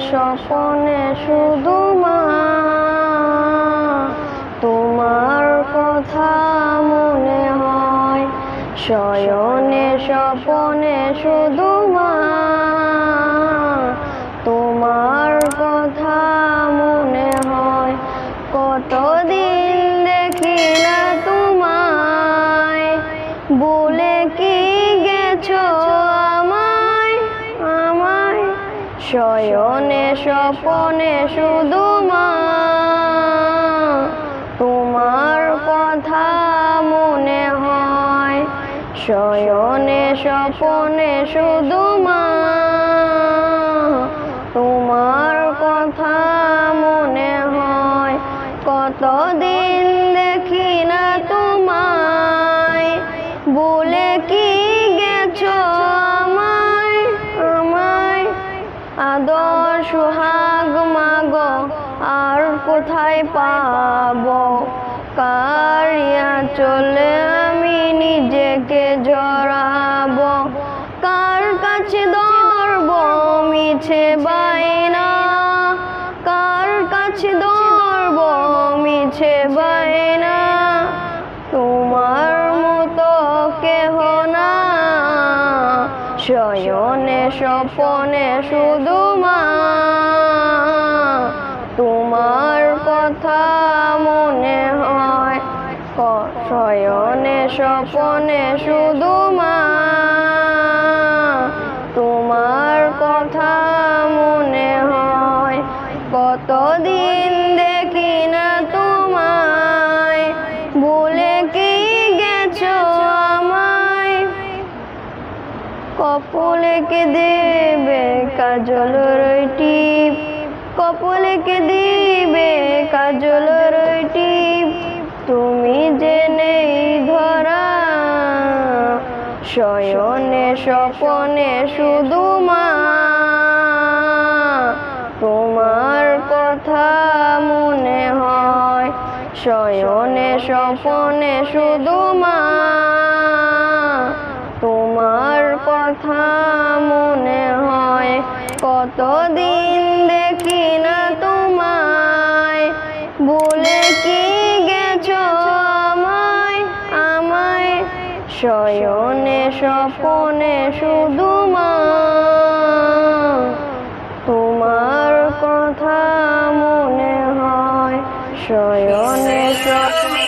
স্বপনে শুধু মা, তোমার কথা মনে হয়। শয়নে স্বপনে শুধু মা, তোমার কথা মনে হয়। কতদিন দেখি শয়নে স্বপনে শুধু মা। তোমার কথা মনে হয়, শয়নে স্বপনে শুধু মা। তোমার কথা মনে হয়, কতদিন কোথায় পাবো? কারিয়া চলে আমি নিজেকে জড়াবো। কার কাছে ধরবো মিছে বাইনা কার কাছে ধরবো মিছে বাইনা তোমার মতো কেহ না। শয়নে স্বপনে শুধু মা শয়নে স্বপনে শুধু মা। তোমার কথা মনে হয়, কতদিন দেখি না তোমায়। বলে কি গেছো আমায়? কপলে কে দেবে কাজল টিপ কপলে কে দিবে শয়নে স্বপনে শুধু মা। তোমার কথা মনে হয়। শয়নে স্বপনে শুধু মা। তোমার কথা মনে হয়। কতদিন শয়নে স্বপনে শুধু মা। তোমার কথা মনে হয় শয়নে স্বপনে